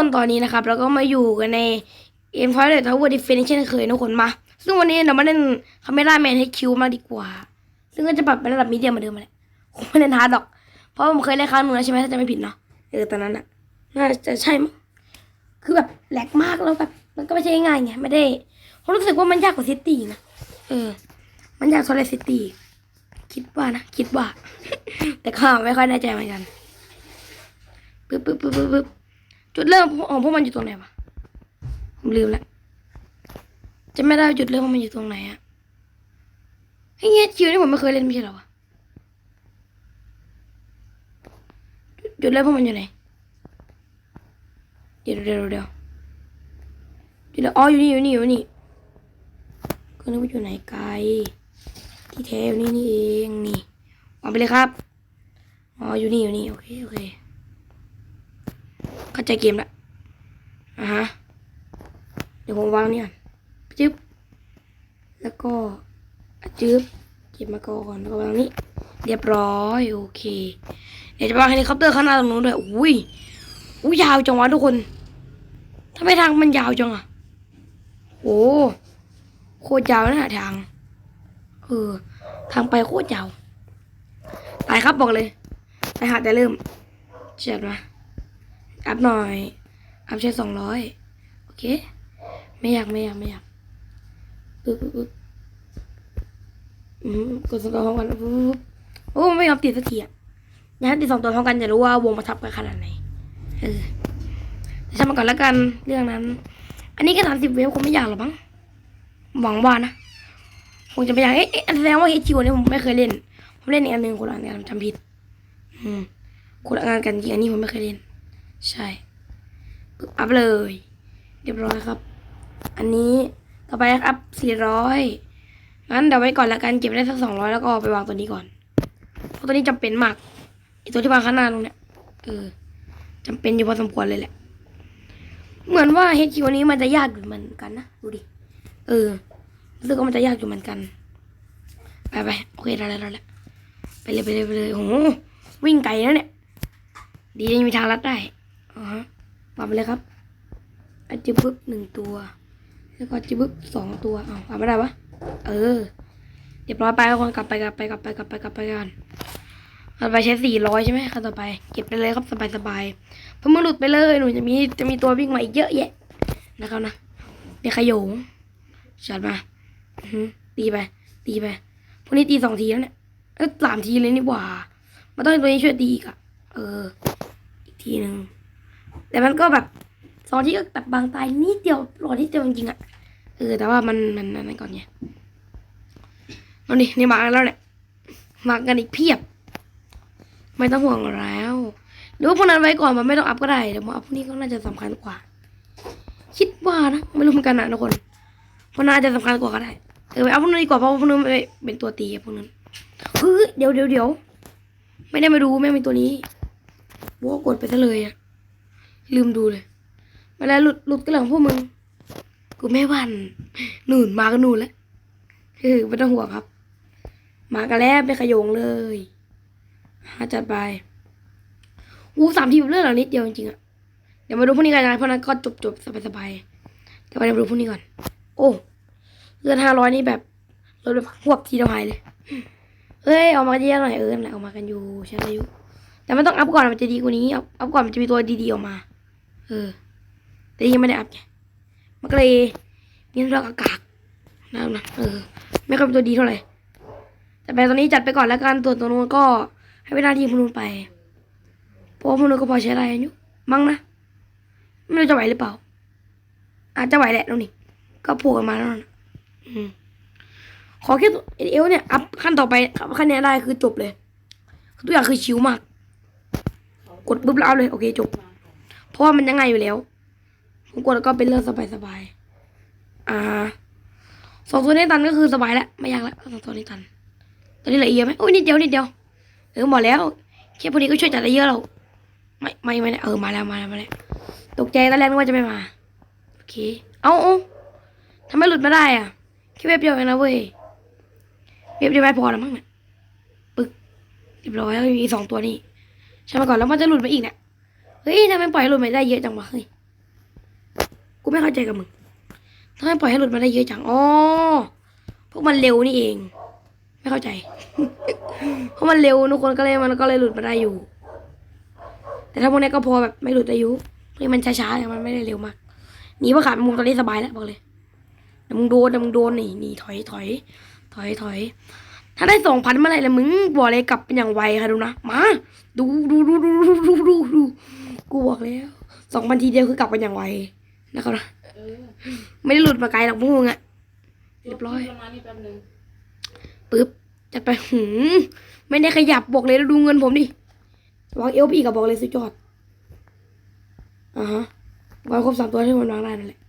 คนตอนนี้นะครับแล้วก็มาอยู่กันในเอ็มพอยต์ทาวเวอร์ดิฟเฟนเช่นเคยนะทุกคนมา ซึ่งวันนี้เรามาเล่นคาเมล่าแมนให้คิวมากดีกว่า ซึ่งก็จะปรับเป็นระดับมีเดียมเหมือนเดิมแหละคงไม่เล่นฮาร์ดหรอก เพราะผมเคยเล่นครั้งหนึงแล้วใช่ไหมถ้าจะไม่ผิดเนาะเออตอนนั้นอะน่าจะใช่มั้งคือแบบแหลกมากแล้วแบบมันก็ไม่ใช่ง่ายไงไม่ได้ผมรู้สึกว่ามันยากกว่าซิตี้นะเออ มันยากกว่าซิตี้คิดว่านะคิดว่า แต่ก็ไม่ค่อยแน่ใจเหมือนกันปึ๊บปึ๊บปึ๊บปึ๊บปึ๊บ จุดเริ่มของพวกมันอยู่ตรงไหนวะผมลืมละจะไม่ได้จุดเริ่มของมันอยู่ตรงไหนอะไอ้เงี้ยคิวนี่ผมไม่เคยเล่นไม่ใช่หรอวะจุดเริ่มของมันอยู่ไหนเดี๋ยวเดี๋ยวเดี๋ยวเดี๋ยวอ๋ออยู่นี่อยู่นี่อยู่นี่ก็นึกว่าอยู่ไหนไกล ที่แท้อยู่นี่นี่เองนี่วางไปเลยครับอ๋ออยู่นี่อยู่นี่โอเคโอเค เข้าใจเกมละอะฮะ เดี๋ยวผมวางนี่ก่อนจึ๊บ แล้วก็จึ๊บเก็บมาก่อนแล้วก็วางนี้ เรียบร้อยโอเค เดี๋ยวจะวางเฮลิคอปเตอร์ข้างหน้าตรงนู้นด้วยอุ้ยอุ้ยยาวจังวะทุกคนทำไมทางมันยาวจังอะโอ้โคตรยาวนะทางเออทางไปโคตรยาวตายครับบอกเลยตายหาแต่เริ่มเฉียดมา อัพหน่อย อัพใช้สองร้อยโอเค ไม่อยากไม่อยากไม่อยากปึ๊บปึ๊บปึ๊บอืมกดสกอร์พร้อมกันปึ๊บปึ๊บโอ้ไม่ยอมติดสักทีอะอยากให้ติดสองตัวพร้อมกันจะรู้ว่าวงประทับกันขนาดไหนเออจะทำมาก่อนแล้วกันเรื่องนั้น อันนี้ก็สามสิบเวฟคงไม่อยากหรอกมั้งหวังว่านะคงจะไม่อยากเอ๊ะแสดงว่าเฮชิวเนี่ยผมไม่เคยเล่นผมเล่นอีกอันหนึ่งคนละอันกันจำผิด อืมคนละงานกันจริงอันนี้ผมไม่เคยเล่น ใช่ปึ๊บอัพเลย เรียบร้อยครับ อันนี้ต่อไปอัพสี่ร้อยงั้นเดี๋ยวไว้ก่อนละกันเก็บได้สักสองร้อยแล้วก็ไปวางตัวนี้ก่อนเพราะตัวนี้จำเป็นมากไอตัวที่วางข้างหน้าตรงเนี้ยเออจำเป็นอยู่พอสมควรเลยแหละ เหมือนว่าเฮคิวนี้มันจะยากอยู่เหมือนกันนะดูดิเออรู้สึกว่ามันจะยากอยู่เหมือนกันไปไปโอเคได้แล้วได้แล้วไปเลยไปเลยไปเลยโอ้โหวิ่งไกลแล้วเนี่ย ดียังมีทางลัดได้ อ่าฮะวางไปเลยครับอจิบึบหนึ่งตัว แล้วก็จิบึบสองตัวเอาวางไม่ได้วะเออเรียบร้อยไปทุกคนกลับไปกลับไปกลับไปกลับไปกลับไปกันกลับไปใช้สี่ร้อยใช่ไหมขั้นต่อไป เก็บไปเลยครับสบายสบายเพิ่งมาหลุดไปเลยหนูจะมีจะมีตัววิ่งมาอีกเยอะแยะนะครับนะเป็นขโยงชัดมาตีไป ตีไปพวกนี้ตีสองทีแล้วเนี่ยเออสามทีเลยนี่หว่า มันต้องตัวนี้ช่วยตีอีกอะเออ อีกทีหนึ่ง แต่มันก็แบบสองที่ก็แบบบางตายนิดเดียวรอนิดเดียวจริงๆอะเออแต่ว่ามันมันมันนั่นก่อนไงเอาดินี่มากันแล้วเนี่ยมากันอีกเพียบ ไม่ต้องห่วงแล้วหรือว่าพวกนั้นไว้ก่อนมันไม่ต้องอัพก็ได้เดี๋ยวมาอัพพวกนี้ก็น่าจะสำคัญกว่า คิดว่านะไม่รู้เหมือนกันนะทุกคนพราะน่าจะสำคัญกว่าก็ได้เออไปอาพพวกนั้นดีกว่าเพราะพวกนั้นเป็นตัวตีพวกนั้นเฮ้ยเดี๋ยวเดี๋ยวเดี๋ยวไม่ได้มาดูแม่งมีตัวนี้โว้กดไปซะเลยอะ ลืมดูเลย เวลาหลุดหลุดก็เรื่องพวกมึง กูไม่วัน หนุนมากันหนุนแล้วเออไม่ต้องห่วงครับ มากันแล้วไปขยงเลยหาจัดไปอู้สามทีมเลือกเหล่านิดเดียวจริงๆอะเดี๋ยวมาดูพวกนี้กันนะเพราะนั้นก็จบจบสบายสบายๆเดี๋ยวมาดูพวกนี้ก่อน โอ้เลือดห้าร้อยนี่แบบเราแบบหวบทีเดียวหายเลยเฮ้ยออกมาเยอะหน่อยเออนั่นแหละออกมากันอยู่ใช่อายุแต่ไมันต้องอัพก่อนมันจะดีกว่านี้อัพอัพก่อนมันจะมีตัวดีๆออกมา เออ แต่ยังไม่ได้อัพไงมันก็เลยมีเรื่องอากาศนะนะเออ ไม่ค่อยเป็นตัวดีเท่าไหร่แต่ไปตอนนี้จัดไปก่อนแล้วกันตัวตัวนู้นก็ให้เวลาทีมพนู้นไปเพราะพนู้นก็พอใช้ได้อยู่มั้งนะไม่รู้จะไหวหรือเปล่า อาจจะไหวแหละตรงนี้ก็ผูกกันมาแล้วนะอืมขอแค่ตัวเอลเนี่ยอัพขั้นต่อไปขั้นเนี้ยได้คือจบเลย ทุกอย่างคือชิวมาก กดปุ๊บแล้วเอาเลย โอเคจบ ราะว่ามันยังไงอยู่แล้ว ผมกดแล้วก็เป็นเรื่องสบายๆ อ่าสองตัวนี้ตันก็คือสบายแล้วไม่ยากแล้วสองตัวนี้ตันตัวนี้ละเอียดไหมโอ้ยนิดเดียวนิดเดียวเออหมดแล้วแค่พอดีก็ช่วยจัดได้เยอะแล้วไม่ไม่ไม่เออมาแล้วมาแล้วมาแล้วตกใจตอนแรกนึกว่าจะไม่มาโอเคเอาเอาทำไมหลุดมาได้อะแค่เว็บเดียวเองนะเว้ยเรียบเรียบร้อยพอแล้วมั้งเนี่ยปึ๊กเรียบร้อยแล้วมีสองตัวนี้ใช่มาก่อนแล้วมันจะหลุดมาอีกเนี่ย เฮ้ยทำไมปล่อยหลุดมาได้เยอะจังวะเฮ้ยกูไม่เข้าใจกับมึงทำไมปล่อยให้หลุดมาได้เยอะจังอ๋อพวกมันเร็วนี่เอง ไม่เข้าใจ เพราะมันเร็วทุกคนก็เลยมันก็เลยหลุดมาได้อยู่ แต่ถ้าพวกนี้ก็พอแบบไม่หลุดอายุเพื่อมันช้าๆองมันไม่ได้เร็วมากหนีว่าขาดมุงตอนนี้สบายแล้วบอกเลยแมึงโดนแมึงโดนหนีหนีถอยถอย ถอยถอยถ้าได้สองพันเมื่อไหร่ละมึงบอกเลยกลับเป็นอย่างไวค่ะดูนะมาดูดูดูดูดูดูดู กูบอกแล้วสองพันทีเดียวคือกลับเป็นอย่างไวนะครับนะเออไม่ได้หลุดมาไกลหรอกพวกมึงอะ เรียบร้อย ประมาณนี้แป๊บนึงปึ๊บจัดไปหืมไม่ได้ขยับบอกเลยแล้วดูเงินผมดิวางเอลพีกับบอกเลยสุดยอดอ่าฮะวางครบสามตัวที่มันวางได้นั่นแหละ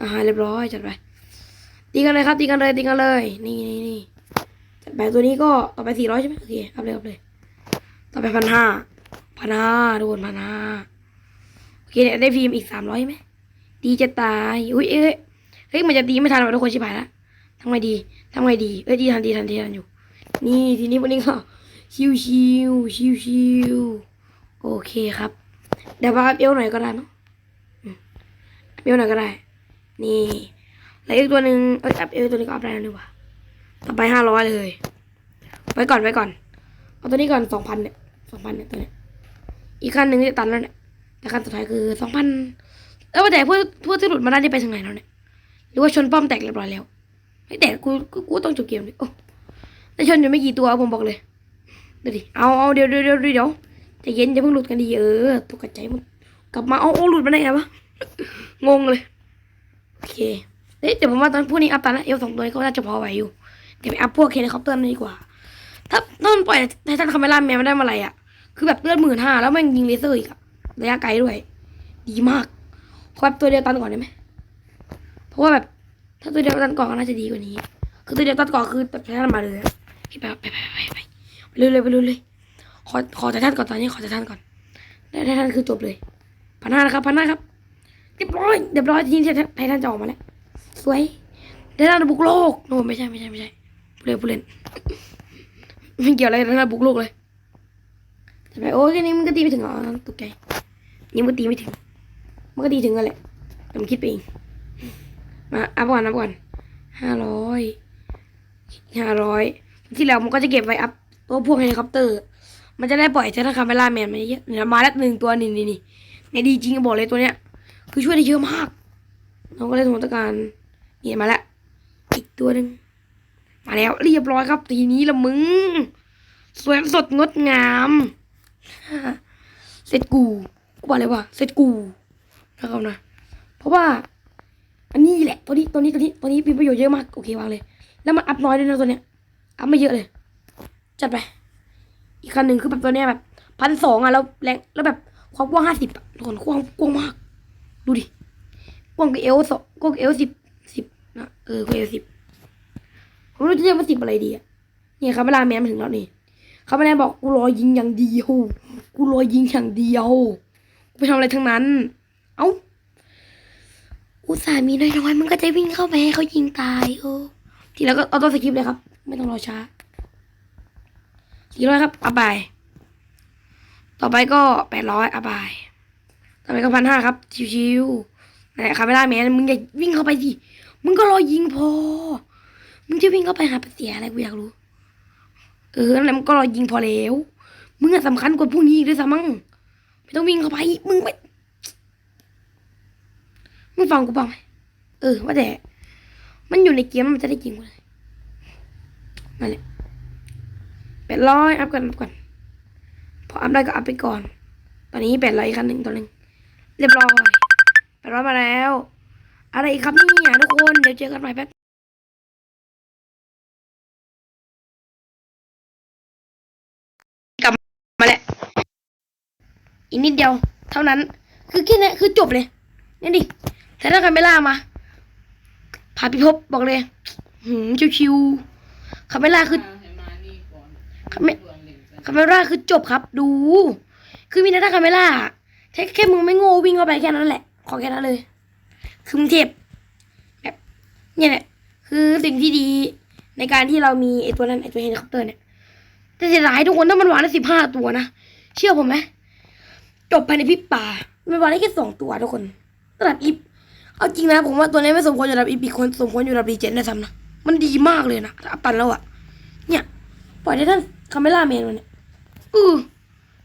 อ่าฮะเรียบร้อยจัดไปตีกันเลยครับตีกันเลยตีกันเลย นี่นี่นี่จัดไปตัวนี้ก็ต่อไปสี่ร้อยใช่ไหมโอเคอัพเลยอัพเลย ต่อไปพันห้า พันห้าทุกคนพันห้าโอเคเนี่ยได้ฟิล์มอีกสามร้อยไหมดีจะตายอุ้ยเอ้ยเฮ้ยมันจะตีไม่ทันหรอกทุกคนชิบหายละทำไงดีทำไงดีเอ้ยดีทันดีทันดีทันอยู่ นี่ทีนี้วันนี้ก็ชิวชิวชิวชิวโอเคครับเดี๋ยวว่าอัพเอวหน่อยก็ได้มั้งอืมอัพเอวหน่อยก็ได้ นี่แล้วอีกตัวหนึ่งเอ้ยอัพเอวตัวนี้ก็อัพได้แล้วนี่หว่าต่อไปห้าร้อยเลยไว้ก่อนไว้ก่อน เอาตัวนี้ก่อนสองพันเนี่ยสองพันเนี่ยตัวเนี้ย อีกขั้นหนึ่งที่ตันแล้วเนี่ยแต่ขั้นสุดท้ายคือสองพันเออว่าแต่พวกพวกที่หลุดมาได้นี่ไปทางไหนแล้วเนี่ยหรือว่าชนป้อมแตกเรียบร้อยแล้วไม่แต่กูกูกูต้องจบเกมดิโอ้แต่ชนอยู่ไม่กี่ตัวผมบอกเลยเดี๋ยดิเอาเอาเดี๋ยวเดี๋ยวเดี๋ยวเดี๋ยวจะเย็นจะเพิ่งหลุดกันดีเออตกใจหมดกลับมาเอาเอาหลุดมาได้ไงวะงงเลยโอเคเอ๊ะแต่ผมว่าตอนพวกนี้อัพตันนะเอลสองตัวนี้ก็น่าจะพอไหวอยู่เดี๋ยวไปอัพพวกเฮลิคอปเตอร์นั่ดีกว่า ถ้าถ้นปล่อยไททันคาเมล่าแมนมาได้เมื่อไรอะ คือแบบเลือดหมื่นห้าแล้วมันยิงเลเซอร์อีกอะระยะไกลด้วย ดีมากขอแบบตัวเดียวตันก่อนได้ไหมเพราะว่าแบบถ้าตัวเดียวตันก่อนก็น่าจะดีกว่านี้ คือตัวเดียวตันก่อนคือแบบไททันมาเลยพี่ไปไปไปไปไปเร็วเลยไปเร็วเลยขอขอไททันก่อนตอนนี้ขอไททันก่อนได้ไททันคือจบเลยพันห้านะครับพันห้าครับเรียบร้อยเรียบร้อยทีนี้ไททันจะออกมาแล้วสวยไททันบุกโลกโน้ไม่ใช่ไม่ใช่ไม่ใช่ผู้เล่นผู้เล่นไม่เกี่ยวอะไรไททันบุกโลกเลย ใช่ไหมโอ้ยแค่นี้มันก็ตีไม่ถึงเหรอตกใจนี่มันก็ตีไม่ถึง มันก็ตีถึงกันแหละแต่มันคิดไปเองมาอัพก่อนอัพก่อนห้าร้อยห้าร้อยที่แล้วมันก็จะเก็บไว้อัพตัวพวกเฮลิคอปเตอร์ มันจะได้ปล่อยเจ้าคาเมล่าแมนมาเยอะเนี่ยมาแล้วหนึ่งตัวนี่นี่นี่เนี่ยดีจริงบอกเลยตัวเนี้ย คือช่วยได้เยอะมากเราก็เลยสมตการนี่มาแล้วอีกตัวหนึ่งมาแล้วเรียบร้อยครับ ทีนี้ละมึง สวยสดงดงาม เสร็จกูกูบอกเลยว่าเสร็จกูนะครับนะ เพราะว่า อันนี้แหละตัวนี้ตัวนี้ตัวนี้ตัวนี้มีประโยชน์เยอะมากโอเควางเลย แล้วมันอัพน้อยด้วยนะตัวเนี้ยอัพไม่เยอะเลย จัดไป อีกคันหนึ่งคือแบบตัวเนี้ยแบบพันสองอะแล้วแรงแล้วแบบความกว้างห้าสิบอะทุกคนกว้างกว้างมาก ดูดิกว้างกับเอลสองกว้างกับเอลสิบสิบนะเออกว้างเอลสิบผมรู้จะเรียกว่าสิบอะไรดีอะเนี่ยครับเวลาแมนมาถึงแล้วนี่ เขาไม่ได้บอกกูรอยิงอย่างเดียว กูรอยิงอย่างเดียวกูไปทำอะไรทั้งนั้น เอ้า อุตส่าห์มีน้อยๆมันก็จะวิ่งเข้าไปให้เขายิงตายโอ้ทีแล้วก็เอาตัวสคริปเลยครับ ไม่ต้องรอช้าสี่ร้อยครับอาไปต่อไปก็แปดร้อยอาไปต่อไปก็พันห้าครับ ชิวๆนั่นแหละครับไม่ได้แมนมึงอย่าวิ่งเข้าไปสิ มึงก็รอยิงพอ มึงจะวิ่งเข้าไปหาเสียอะไรกูอยากรู้ เออนั่นแหละมึงก็รอยิงพอแล้วมึงอะสำคัญกว่าพวกนี้ด้วยซ้ำมั้งไม่ต้องวิ่งเข้าไปมึงไปมึงฟังกูบ้างไหมเออ ว่าแต่ มันอยู่ในเกมมันจะได้จริงกูเลยนั่นแหละแปดร้อยอัพกันอัพก่อนพออัพได้ก็อัพไปก่อน ตอนนี้แปดร้อยอีกคันหนึ่งตัวหนึ่งเรียบร้อยแปดร้อยมาแล้ว อะไรครับเนี่ยทุกคน เดี๋ยวเจอกันใหม่แป๊บมาแล้ว อีกนิดเดียว เท่านั้น คือแค่นี้คือจบเลยนี่ดิแต่ถ้าคาเมล่ามาพาพิภพบอกเลย หืมชิวๆคาเมล่าคือให้มานี่ก่อนเขาไม่เบื่อหนึ่งกันคาเมล่าคือจบครับ ดู คือมีนะถ้าคาเมล่าแค่แค่มึงไม่โง่วิ่งเข้าไปแค่นั้นแหละ ขอแค่นั้นเลย คือมึงเทพแบบเนี่ยแหละคือสิ่งที่ดีในการที่เรามีไอตัวนั้นไอตัวเฮลิคอปเตอร์เนี่ยแต่เสียดายทุกคนถ้ามันวางได้สิบห้าตัวนะ เชื่อผมไหม จบภายในพริบตามันวางได้แค่สองตัวทุกคนระดับอีฟเอาจริงนะผมว่าตัวนี้ไม่สมควรอยู่ระดับอีฟอีกคนสมควรอยู่ระดับดีเจนนะซ้ำนะมันดีมากเลยนะถ้าปันแล้วอะเนี่ยปล่อยได้ท่านคาเมล่าแมนมันเนี่ยอือ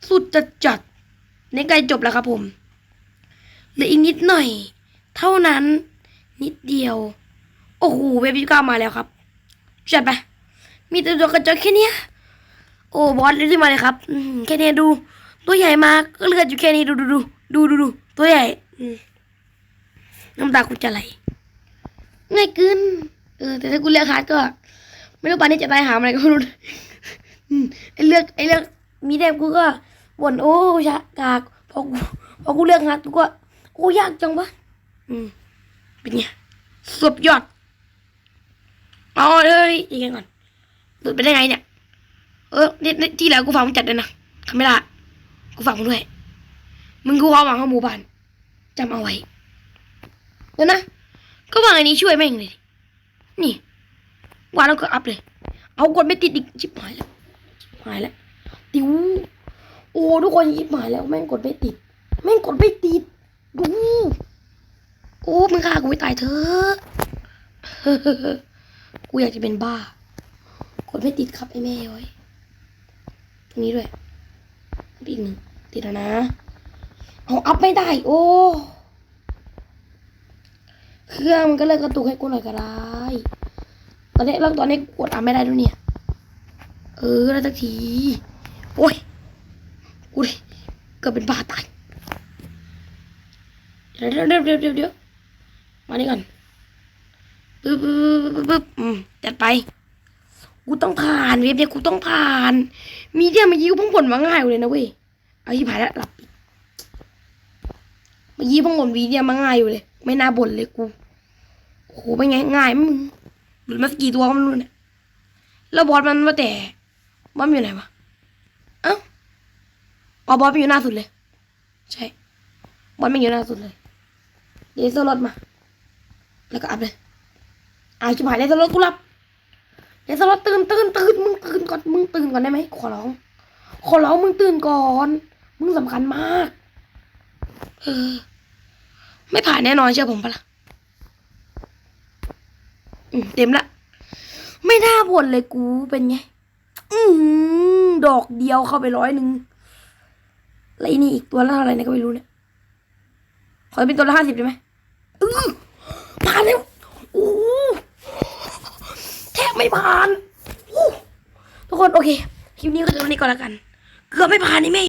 สุดจัดจัดในใกล้จบแล้วครับผมเหลืออีกนิดหน่อย เท่านั้น นิดเดียว โอ้โหเวฟยี่เก้ามาแล้วครับจัดไปมีแตัวตัวกระจกแค่นี้โอ้บอสเรีบมาเลยครับแค่นี้ดู ตัวใหญ่มากก็เลือดอยู่แค่นี้ดูดูดูดูดูดูตัวใหญ่น้ำตากูจะไหลง่ายเกินเออแต่ถ้ากูเลือกฮาร์ดก็ ไม่รู้ปานนี้จะตายหาอะไรก็ไม่รู้ไอเลือกไอเลือกมีแดงกูก็บ่นโอ้ชะกากพอกูพอกูเลือกฮาร์ดกูก็โอ้ยากจังวะอืมเป็นไงสุดยอดเอาเลยยังไงก่อนหลุดไปได้ไงเนี่ย เออที่ที่แล้วกูฟังมึงจัดเลยนะทำไม่ได้ กูฟังมึงด้วย มึงกูความหวังของหมู่บ้านจำเอาไว้เดี๋ยวนะ ก็วางอันนี้ช่วยแม่งเลย นี่วางแล้วก็อัพเลย เอากดไม่ติดอีกชิบหายแล้วชิบหายแล้วติวโอ้ทุกคนชิบหายแล้วแม่งกดไม่ติด แม่งกดไม่ติดดูโอ้มึงฆ่ากูไม่ตายเถอะกูอยากจะเป็นบ้า กดไม่ติดครับไอ้แม่เว้ยตรงนี้ด้วยอีกหนึ่ง ติดแล้วนะเอาอัพไม่ได้ โอ้เครื่องมันก็เลยกระตุกให้กูหน่อยก็ได้ตอนนี้แล้วตอนนี้กดอัพไม่ได้ด้วยเนี่ย เออแล้วสักทีโอ้ยกูดิเก็เป็นบ้าตายเดี๋ยวเดี๋ยวเดี๋ยวเดี๋ยวเดี๋ยวมานี่ก่อนปึ๊บปึ๊บปึ๊บปึ๊บอืมจัดไปกูต้องผ่านเว็บเนี่ยกูต้องผ่าน มีเดียมื่อกี้กูเพิ่งผลมาง่ายเลยนะเว้ย เอาที่ผ่านแล้วหลับเมื่อกี้พ่งผลวีเดียมาง่ายอยู่เลย ไม่น่าบ่นเลยกูโอ้โหเป็นไงง่ายมึงหลุดมาสกี่ตัวก็ไม่รู้เนี่ยแล้วบอสมันว่าแต่บอสมันอยู่ไหนวะเอ้าอ๋อบอสมันอยู่หน้าสุดเลย ใช่บอสมันอยู่หน้าสุดเลยเดี๋ยวโซลดมา แล้วก็อัพเลยอาชิบหายเลยโซลดกูหลับเดี๋ยวสล็อตตื่นตื่นตื่นมึงตื่นก่อนมึงตื่นก่อนได้ไหมขอร้อง ขอร้องมึงตื่นก่อน มึงสำคัญมาก เออ ไม่ผ่านแน่นอนเชื่อผมปะล่ะเต็มละ ไม่น่าบ่นเลยกูเป็นไง อืมดอกเดียวเข้าไปร้อยหนึ่งแล้วไอ้นี่อีกตัวละเท่าไรเนี่ยก็ไม่รู้เนี่ย ขอเป็นตัวละห้าสิบได้ไหมเออผ่านแล้วโอ้โหแทบไม่ผ่านทุกคนโอเค คลิปนี้ก็จะวันนี้ก่อนแล้วกัน เกือบไม่ผ่านนี่แม่